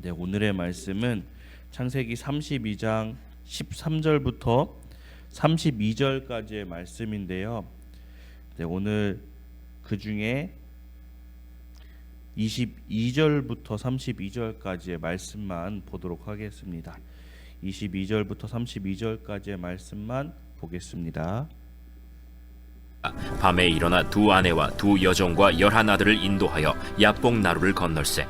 네, 오늘의 말씀은 창세기 32장 13절부터 32절까지의 말씀인데요. 네, 오늘 그 중에 22절부터 32절까지의 말씀만 보도록 하겠습니다. 22절부터 32절까지의 말씀만 보겠습니다. 밤에 일어나 두 아내와 두 여종과 열한 아들을 인도하여 약복 나루를 건널세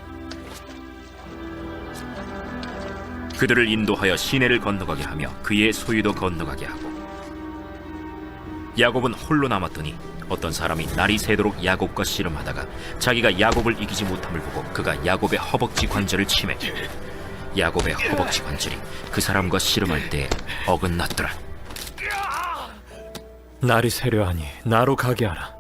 그들을 인도하여 시내를 건너가게 하며 그의 소유도 건너가게 하고 야곱은 홀로 남았더니 어떤 사람이 날이 새도록 야곱과 씨름하다가 자기가 야곱을 이기지 못함을 보고 그가 야곱의 허벅지 관절을 치매 야곱의 허벅지 관절이 그 사람과 씨름할 때 어긋났더라 날이 새려하니 나로 가게 하라.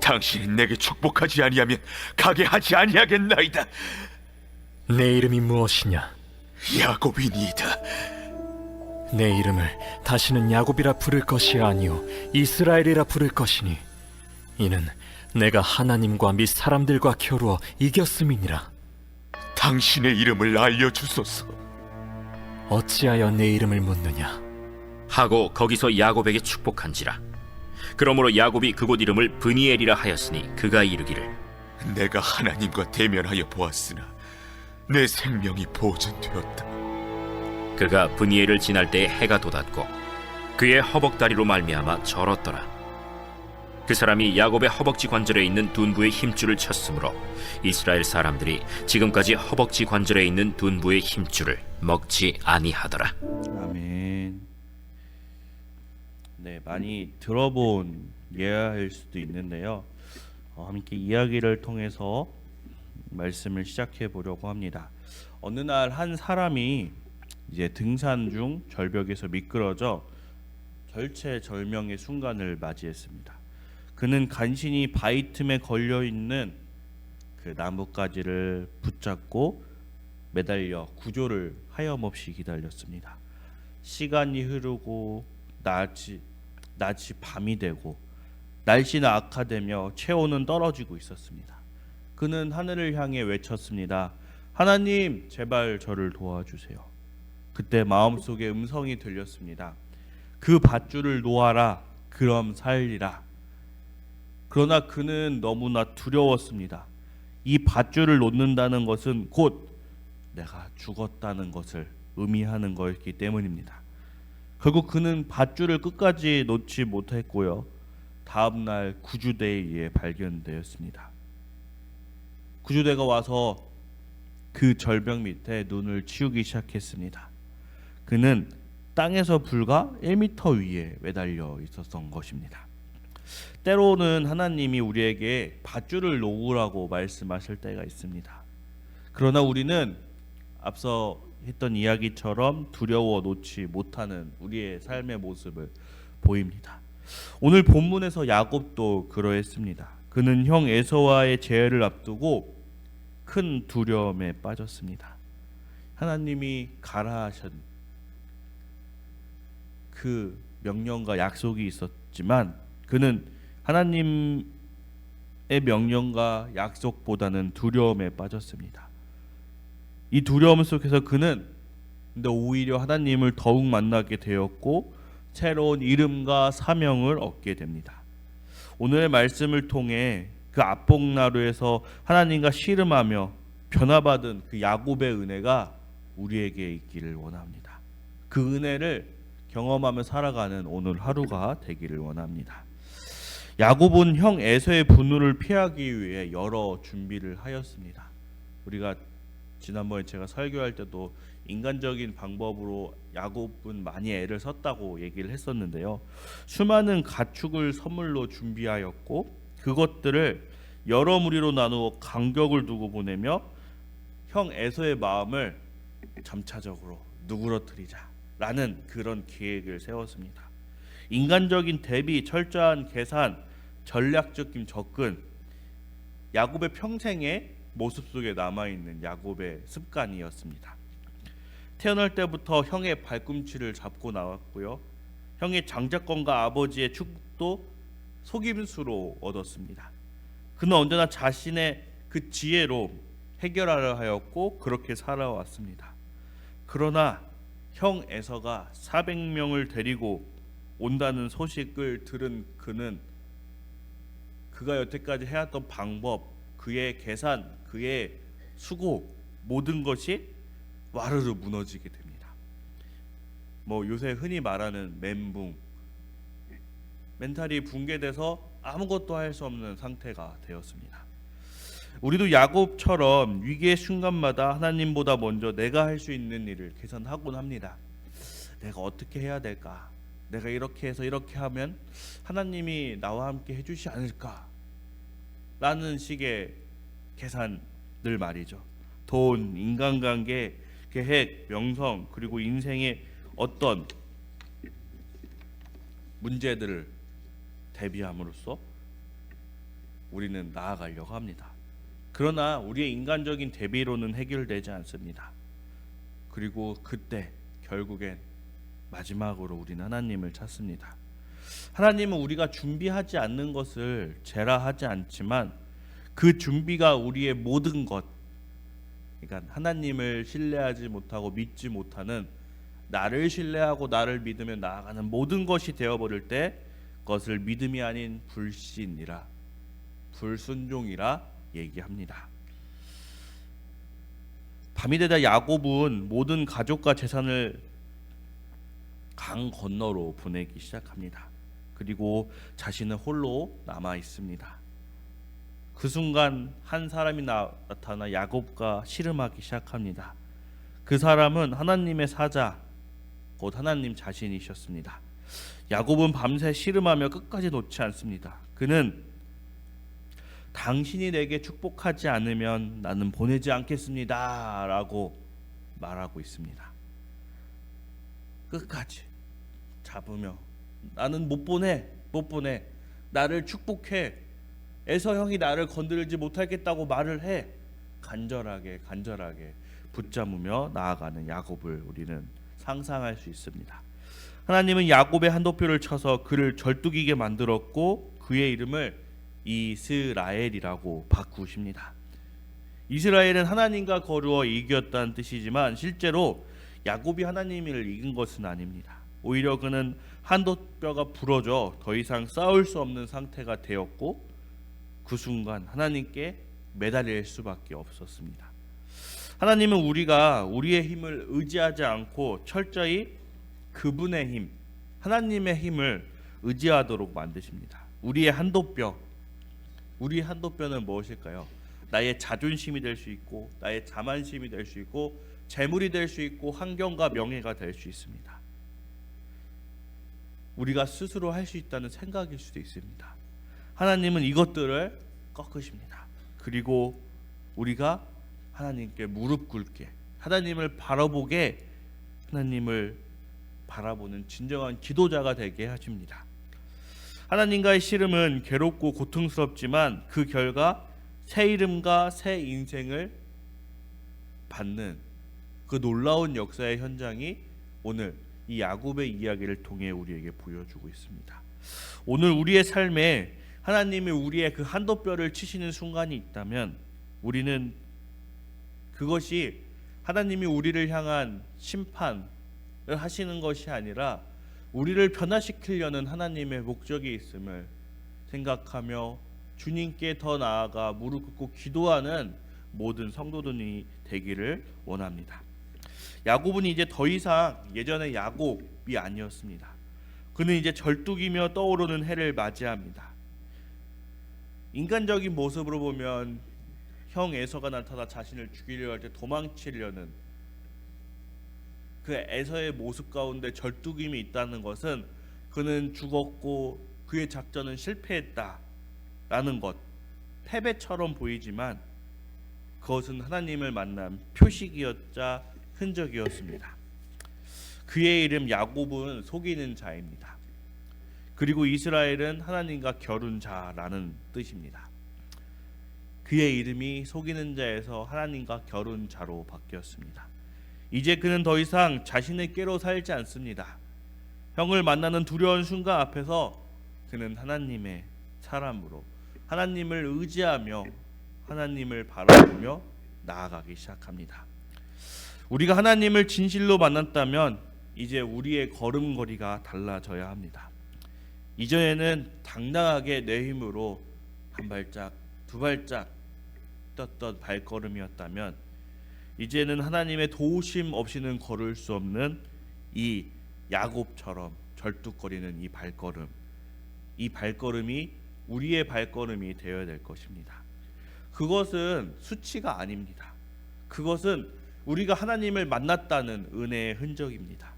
당신이 내게 축복하지 아니하면 가게 하지 아니하겠나이다. 내 이름이 무엇이냐? 야곱이니이다. 내 이름을 다시는 야곱이라 부를 것이 아니요 이스라엘이라 부를 것이니 이는 내가 하나님과 및 사람들과 겨루어 이겼음이니라. 당신의 이름을 알려주소서. 어찌하여 내 이름을 묻느냐? 하고 거기서 야곱에게 축복한지라. 그러므로 야곱이 그곳 이름을 브니엘이라 하였으니 그가 이르기를 내가 하나님과 대면하여 보았으나 내 생명이 보존되었다. 그가 브니엘을 지날 때에 해가 돋았고 그의 허벅다리로 말미암아 절었더라. 그 사람이 야곱의 허벅지 관절에 있는 둔부의 힘줄을 쳤으므로 이스라엘 사람들이 지금까지 허벅지 관절에 있는 둔부의 힘줄을 먹지 아니하더라. 아멘. 네, 많이 들어본 예화일 수도 있는데요. 어, 함께 이야기를 통해서 말씀을 시작해 보려고 합니다. 어느 날 한 사람이 이제 등산 중 절벽에서 미끄러져 절체절명의 순간을 맞이했습니다. 그는 간신히 바위 틈에 걸려 있는 그 나뭇가지를 붙잡고 매달려 구조를 하염없이 기다렸습니다. 시간이 흐르고 낮이 낮이 밤이 되고 날씨는 악화되며 체온은 떨어지고 있었습니다. 그는 하늘을 향해 외쳤습니다. 하나님, 제발 저를 도와주세요. 그때 마음속에 음성이 들렸습니다. 그 밧줄을 놓아라. 그럼 살리라. 그러나 그는 너무나 두려웠습니다. 이 밧줄을 놓는다는 것은 곧 내가 죽었다는 것을 의미하는 것이기 때문입니다. 결국 그는 밧줄을 끝까지 놓지 못했고요. 다음 날 구주대에 의해 발견되었습니다. 구주대가 와서 그 절벽 밑에 눈을 치우기 시작했습니다. 그는 땅에서 불과 1미터 위에 매달려 있었던 것입니다. 때로는 하나님이 우리에게 밧줄을 놓으라고 말씀하실 때가 있습니다. 그러나 우리는 앞서 했던 이야기처럼 두려워 놓지 못하는 우리의 삶의 모습을 보입니다. 오늘 본문에서 야곱도 그러했습니다. 그는 형 에서와의 재해를 앞두고 큰 두려움에 빠졌습니다. 하나님이 가라 하신 그 명령과 약속이 있었지만 그는 하나님의 명령과 약속보다는 두려움에 빠졌습니다. 이 두려움 속에서 그는 근데 오히려 하나님을 더욱 만나게 되었고 새로운 이름과 사명을 얻게 됩니다. 오늘의 말씀을 통해 그 압복나루에서 하나님과 씨름하며 변화받은 그 야곱의 은혜가 우리에게 있기를 원합니다. 그 은혜를 경험하며 살아가는 오늘 하루가 되기를 원합니다. 야곱은 형 에서의 분노를 피하기 위해 여러 준비를 하였습니다. 우리가 지난번에 제가 설교할 때도 인간적인 방법으로 야곱은 많이 애를 썼다고 얘기를 했었는데요. 수많은 가축을 선물로 준비하였고 그것들을 여러 무리로 나누어 간격을 두고 보내며 형 에서의 마음을 점차적으로 누그러뜨리자라는 그런 계획을 세웠습니다. 인간적인 대비, 철저한 계산, 전략적인 접근, 야곱의 평생의 모습 속에 남아 있는 야곱의 습관이었습니다. 태어날 때부터 형의 발꿈치를 잡고 나왔고요. 형의 장자권과 아버지의 축복도 속임수로 얻었습니다. 그는 언제나 자신의 그 지혜로 해결하려 하였고 그렇게 살아왔습니다. 그러나 형 에서가 400명을 데리고 온다는 소식을 들은 그는 그가 여태까지 해왔던 방법, 그의 계산, 그의 수고 모든 것이 와르르 무너지게 됩니다. 뭐 요새 흔히 말하는 멘붕, 멘탈이 붕괴돼서 아무것도 할 수 없는 상태가 되었습니다. 우리도 야곱처럼 위기의 순간마다 하나님보다 먼저 내가 할 수 있는 일을 계산하곤 합니다. 내가 어떻게 해야 될까? 내가 이렇게 해서 이렇게 하면 하나님이 나와 함께 해주지 않을까? 라는 식의 계산들 말이죠. 돈, 인간관계, 계획, 명성 그리고 인생의 어떤 문제들을 대비함으로써 우리는 나아가려고 합니다. 그러나 우리의 인간적인 대비로는 해결되지 않습니다. 그리고 그때 결국엔 마지막으로 우리는 하나님을 찾습니다. 하나님은 우리가 준비하지 않는 것을 제라하지 않지만 그 준비가 우리의 모든 것, 그러니까 하나님을 신뢰하지 못하고 믿지 못하는 나를 신뢰하고 나를 믿으며 나아가는 모든 것이 되어버릴 때 그것을 믿음이 아닌 불신이라 불순종이라 얘기합니다. 밤이 되다 야곱은 모든 가족과 재산을 강 건너로 보내기 시작합니다. 그리고 자신은 홀로 남아 있습니다. 그 순간 한 사람이 나, 나타나 야곱과 씨름하기 시작합니다. 그 사람은 하나님의 사자, 곧 하나님 자신이셨습니다. 야곱은 밤새 씨름하며 끝까지 놓지 않습니다. 그는 당신이 내게 축복하지 않으면 나는 보내지 않겠습니다 라고 말하고 있습니다. 끝까지 잡으며 나는 못 보내 못 보내 나를 축복해 에서 형이 나를 건드리지 못하겠다고 말을 해 간절하게 간절하게 붙잡으며 나아가는 야곱을 우리는 상상할 수 있습니다. 하나님은 야곱의 한도표를 쳐서 그를 절뚝이게 만들었고 그의 이름을 이스라엘이라고 바꾸십니다. 이스라엘은 하나님과 거루어 이겼다는 뜻이지만 실제로 야곱이 하나님을 이긴 것은 아닙니다. 오히려 그는 한도뼈가 부러져 더 이상 싸울 수 없는 상태가 되었고 그 순간 하나님께 매달릴 수밖에 없었습니다. 하나님은 우리가 우리의 힘을 의지하지 않고 철저히 그분의 힘, 하나님의 힘을 의지하도록 만드십니다. 우리의 한도뼈, 우리의 한도뼈는 무엇일까요? 나의 자존심이 될 수 있고, 나의 자만심이 될 수 있고, 재물이 될 수 있고, 환경과 명예가 될 수 있습니다. 우리가 스스로 할 수 있다는 생각일 수도 있습니다. 하나님은 이것들을 꺾으십니다. 그리고 우리가 하나님께 무릎 꿇게, 하나님을 바라보게, 하나님을 바라보는 진정한 기도자가 되게 하십니다. 하나님과의 씨름은 괴롭고 고통스럽지만 그 결과 새 이름과 새 인생을 받는 그 놀라운 역사의 현장이 오늘 이 야곱의 이야기를 통해 우리에게 보여주고 있습니다. 오늘 우리의 삶에 하나님이 우리의 그 한도뼈를 치시는 순간이 있다면 우리는 그것이 하나님이 우리를 향한 심판을 하시는 것이 아니라 우리를 변화시키려는 하나님의 목적이 있음을 생각하며 주님께 더 나아가 무릎 꿇고 기도하는 모든 성도들이 되기를 원합니다. 야곱은 이제 더 이상 예전의 야곱이 아니었습니다. 그는 이제 절뚝이며 떠오르는 해를 맞이합니다. 인간적인 모습으로 보면 형 에서가 나타나 자신을 죽이려 할 때 도망치려는 그 에서의 모습 가운데 절뚝임이 있다는 것은 그는 죽었고 그의 작전은 실패했다라는 것 패배처럼 보이지만 그것은 하나님을 만난 표식이었자 흔적이었습니다. 그의 이름 야곱은 속이는 자입니다. 그리고 이스라엘은 하나님과 겨룬 자라는 뜻입니다. 그의 이름이 속이는 자에서 하나님과 겨룬 자로 바뀌었습니다. 이제 그는 더 이상 자신의 꾀로 살지 않습니다. 형을 만나는 두려운 순간 앞에서 그는 하나님의 사람으로 하나님을 의지하며 하나님을 바라보며 나아가기 시작합니다. 우리가 하나님을 진실로 만났다면 이제 우리의 걸음걸이가 달라져야 합니다. 이전에는 당당하게 내 힘으로 한 발짝, 두 발짝 떴던 발걸음이었다면 이제는 하나님의 도우심 없이는 걸을 수 없는 이 야곱처럼 절뚝거리는 이 발걸음, 이 발걸음이 우리의 발걸음이 되어야 될 것입니다. 그것은 수치가 아닙니다. 그것은 우리가 하나님을 만났다는 은혜의 흔적입니다.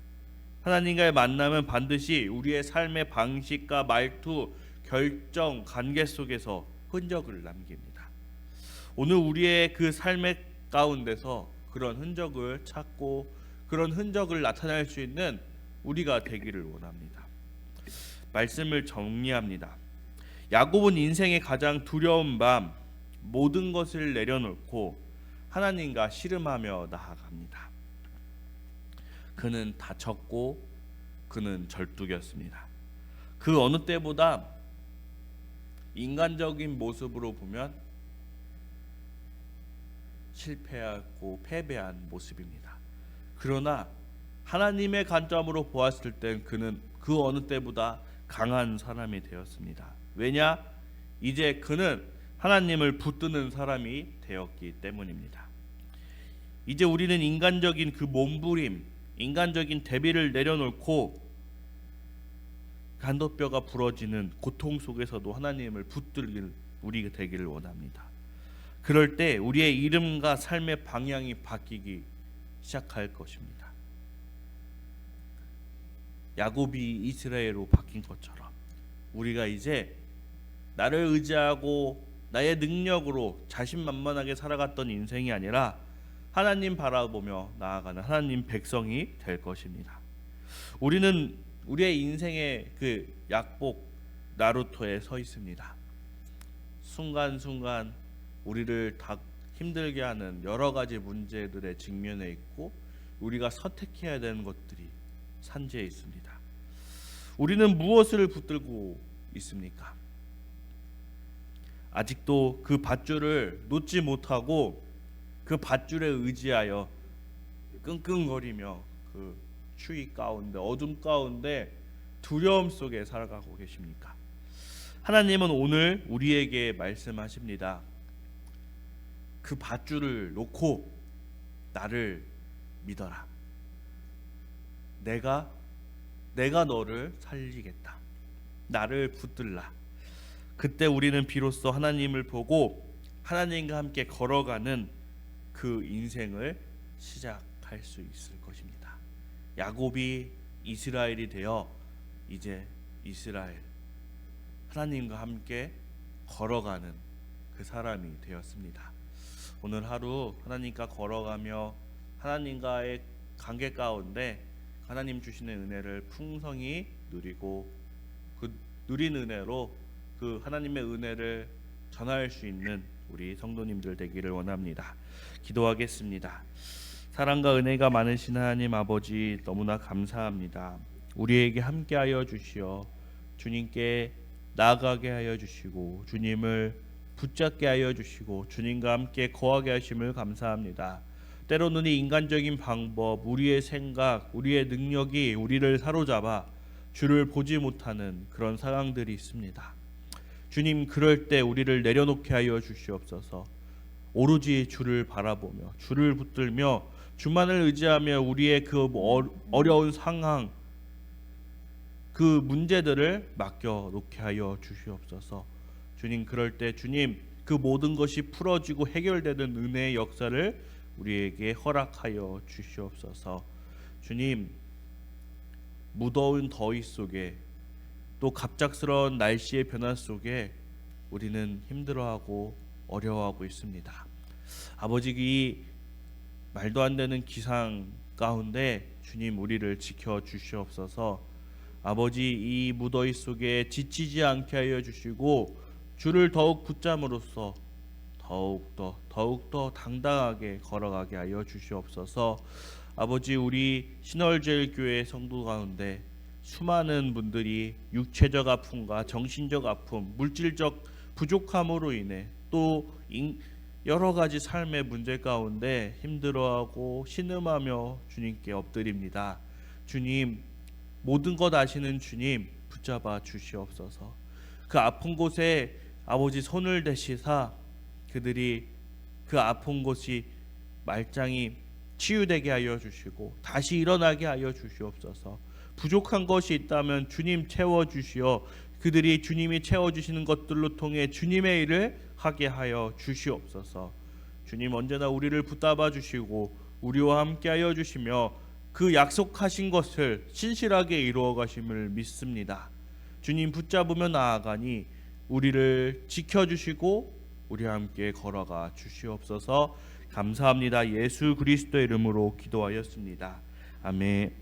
하나님과의 만남은 반드시 우리의 삶의 방식과 말투, 결정, 관계 속에서 흔적을 남깁니다. 오늘 우리의 그 삶의 가운데서 그런 흔적을 찾고 그런 흔적을 나타낼 수 있는 우리가 되기를 원합니다. 말씀을 정리합니다. 야곱은 인생의 가장 두려운 밤 모든 것을 내려놓고 하나님과 씨름하며 나아갑니다. 그는 다쳤고 그는 절뚝이었습니다. 그 어느 때보다 인간적인 모습으로 보면 실패하고 패배한 모습입니다. 그러나 하나님의 관점으로 보았을 땐 그는 그 어느 때보다 강한 사람이 되었습니다. 왜냐? 이제 그는 하나님을 붙드는 사람이 되었기 때문입니다. 이제 우리는 인간적인 그 몸부림, 인간적인 대비를 내려놓고 간도뼈가 부러지는 고통 속에서도 하나님을 붙들길 우리가 되기를 원합니다. 그럴 때 우리의 이름과 삶의 방향이 바뀌기 시작할 것입니다. 야곱이 이스라엘로 바뀐 것처럼 우리가 이제 나를 의지하고 나의 능력으로 자신만만하게 살아갔던 인생이 아니라 하나님 바라보며 나아가는 하나님 백성이 될 것입니다. 우리는 우리의 인생의 그 약복 나루토에 서 있습니다. 순간순간 우리를 다 힘들게 하는 여러 가지 문제들에 직면해 있고 우리가 선택해야 되는 것들이 산재해 있습니다. 우리는 무엇을 붙들고 있습니까? 아직도 그 밧줄을 놓지 못하고 그 밧줄에 의지하여 끙끙거리며 그 추위 가운데 어둠 가운데 두려움 속에 살아가고 계십니까? 하나님은 오늘 우리에게 말씀하십니다. 그 밧줄을 놓고 나를 믿어라. 내가 내가 너를 살리겠다. 나를 붙들라. 그때 우리는 비로소 하나님을 보고 하나님과 함께 걸어가는 그 인생을 시작할 수 있을 것입니다. 야곱이 이스라엘이 되어 이제 이스라엘 하나님과 함께 걸어가는 그 사람이 되었습니다. 오늘 하루 하나님과 걸어가며 하나님과의 관계 가운데 하나님 주시는 은혜를 풍성히 누리고 그 누린 은혜로 그 하나님의 은혜를 전할 수 있는 우리 성도님들 되기를 원합니다. 기도하겠습니다. 사랑과 은혜가 많으신 하나님 아버지 너무나 감사합니다. 우리에게 함께하여 주시어 주님께 나아가게 하여 주시고 주님을 붙잡게 하여 주시고 주님과 함께 거하게 하심을 감사합니다. 때로는 이 인간적인 방법, 우리의 생각, 우리의 능력이 우리를 사로잡아 주를 보지 못하는 그런 상황들이 있습니다. 주님 그럴 때 우리를 내려놓게 하여 주시옵소서. 오로지 주를 바라보며 주를 붙들며 주만을 의지하며 우리의 그 어- 어려운 상황 그 문제들을 맡겨 놓게 하여 주시옵소서. 주님 그럴 때 주님 그 모든 것이 풀어지고 해결되는 은혜의 역사를 우리에게 허락하여 주시옵소서. 주님 무더운 더위 속에 또 갑작스러운 날씨의 변화 속에 우리는 힘들어하고 어려워하고 있습니다. 아버지 이 말도 안 되는 기상 가운데 주님 우리를 지켜 주시옵소서. 아버지 이 무더위 속에 지치지 않게 하여 주시고 주를 더욱 붙잡음으로써 더욱 더 더욱 더 당당하게 걸어가게 하여 주시옵소서. 아버지 우리 신월제일 교회 성도 가운데 수많은 분들이 육체적 아픔과 정신적 아픔, 물질적 부족함으로 인해 또 인, 여러 가지 삶의 문제 가운데 힘들어하고 신음하며 주님께 엎드립니다. 주님, 모든 것 아시는 주님 붙잡아 주시옵소서. 그 아픈 곳에 아버지 손을 대시사 그들이 그 아픈 곳이 말짱이 치유되게 하여 주시고 다시 일어나게 하여 주시옵소서. 부족한 것이 있다면 주님 채워 주시어 그들이 주님이 채워 주시는 것들로 통해 주님의 일을 하게 하여 주시옵소서. 주님 언제나 우리를 붙잡아 주시고 우리와 함께 하여 주시며 그 약속하신 것을 신실하게 이루어 가심을 믿습니다. 주님 붙잡으며 나아가니 우리를 지켜 주시고 우리와 함께 걸어가 주시옵소서. 감사합니다. 예수 그리스도의 이름으로 기도하였습니다. 아멘.